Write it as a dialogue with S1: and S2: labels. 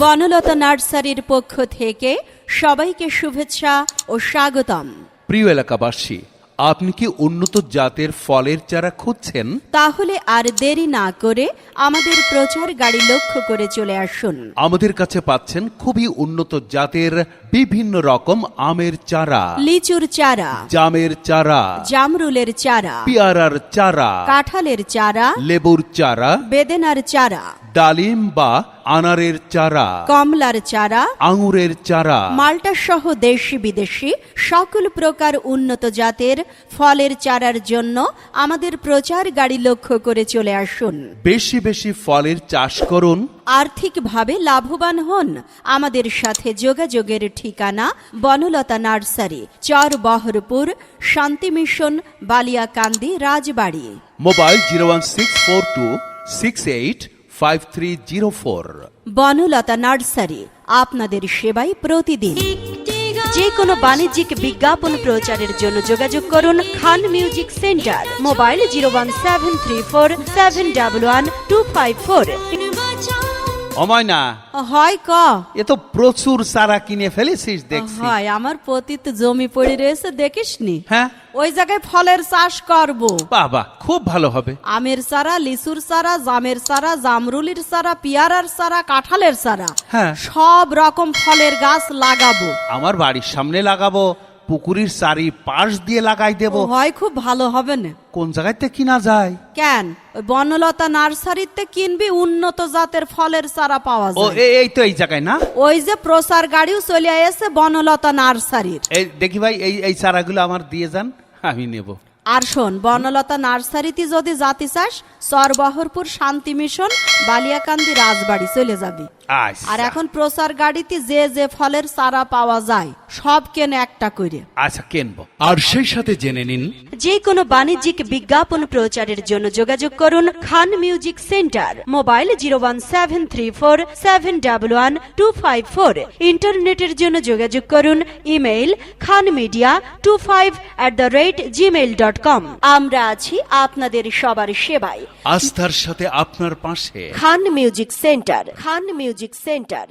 S1: বনলতা নার্সারির পক্ষ থেকে সবাইকে শুভেচ্ছা ও স্বাগতম।
S2: প্রিয় এলাকাবাসী আপনি কি উন্নত জাতের ফলের চারা খুঁজছেন?
S1: তাহলে আর দেরি না করে আমাদের প্রচার গাড়ি লক্ষ্য করে চলে আসুন।
S2: আমাদের কাছে পাচ্ছেন খুবই উন্নত জাতের বিভিন্ন রকম আমের চারা।
S1: লিচুর চারা।
S2: জামের চারা।
S1: জামরুলের চারা।
S2: পেয়ারার চারা।
S1: কাঁঠালের চারা।
S2: লেবুর চারা।
S1: বেদেনার চারা।
S2: ডালিম বা আনারের চারা
S1: কমলার চারা
S2: আঙুরের চারা
S1: মাল্টা সহ দেশি বিদেশি সকল প্রকার উন্নত জাতের ফলের চারার জন্য আমাদের প্রচার গাড়ি লক্ষ্য করে চলে আসুন।
S2: বেশি বেশি ফলের চাষ করুন।
S1: আর্থিকভাবে লাভবান হন আমাদের সাথে যোগাযোগের ঠিকানা Banalata nursery Char Baharpur Shanti mission Baliakandi Rajbari.
S2: Mobile zero one six four two six eight five three zero four
S1: Banalata nursery, আপনাদের সেবায় প্রতিদিন। যে কোনো বাণিজ্যিক বিজ্ঞাপন প্রচারের জন্য যোগাযোগ করুন Khan music centre, mobile zero one seven three four seven double one two five four.
S2: অময়না
S1: হয় ক?
S2: এ তো প্রচুর চারা কিনে ফেলেছিস দেখছি।
S1: হয় আমার পতিত জমি পড়ে রয়েছে দেখিসনি?
S2: হ্যাঁ?
S1: ওই জায়গায় ফলের চাষ করব।
S2: বাবা খুব ভালো হবে।
S1: আমের চারা লিচুর চারা জামের চারা জামরুলির চারা পিয়ারার চারা কাঁঠালের চারা।
S2: হ্যাঁ।
S1: সব রকম ফলের গাছ লাগাবো।
S2: আমার বাড়ির সামনে লাগাবো। পুকুরির চারি পাশ দিয়ে লাগাই দেব।
S1: হয় খুব ভালো হবে না।
S2: কোন জায়গাতে কিনা যায়?
S1: কেন? ওই বনলতা নার্সারিতে কিনবি উন্নত জাতের ফলের চারা পাওয়া
S2: ও
S1: যায়।
S2: এ- এই তো এই জায়গায় না?
S1: ওই যে প্রচার গাড়িও চলে এসে বনলতা নার্সারির।
S2: এই দেখি ভাই এই এই চারাগুলো আমার দিয়ে যান আমি নেব।
S1: আর শোন বনলতা নার্সারিতে যদি জাতি চাস সরবহরপুর শান্তি মিশন বালিয়াকান্দি রাজবাড়ি চলে যাবি। আর এখন প্রচার গাড়িতে যে যে ফলের চারা পাওয়া যায় সব কেন একটা করে।
S2: আচ্ছা কিনবো।
S3: আর সেই সাথে জেনে নিন।
S1: যে কোনো বাণিজ্যিক বিজ্ঞাপন প্রচারের জন্য যোগাযোগ করুন Khan music centre mobile zero one seven three four seven double one two five four. ইন্টারনেটের জন্য যোগাযোগ করুন email Khan media two five at the rate Gmail dot com. আমরা আছি আপনাদের সবার সেবায়।
S2: আস্থার সাথে আপনার পাশে।
S1: Khan music centre Khan music centre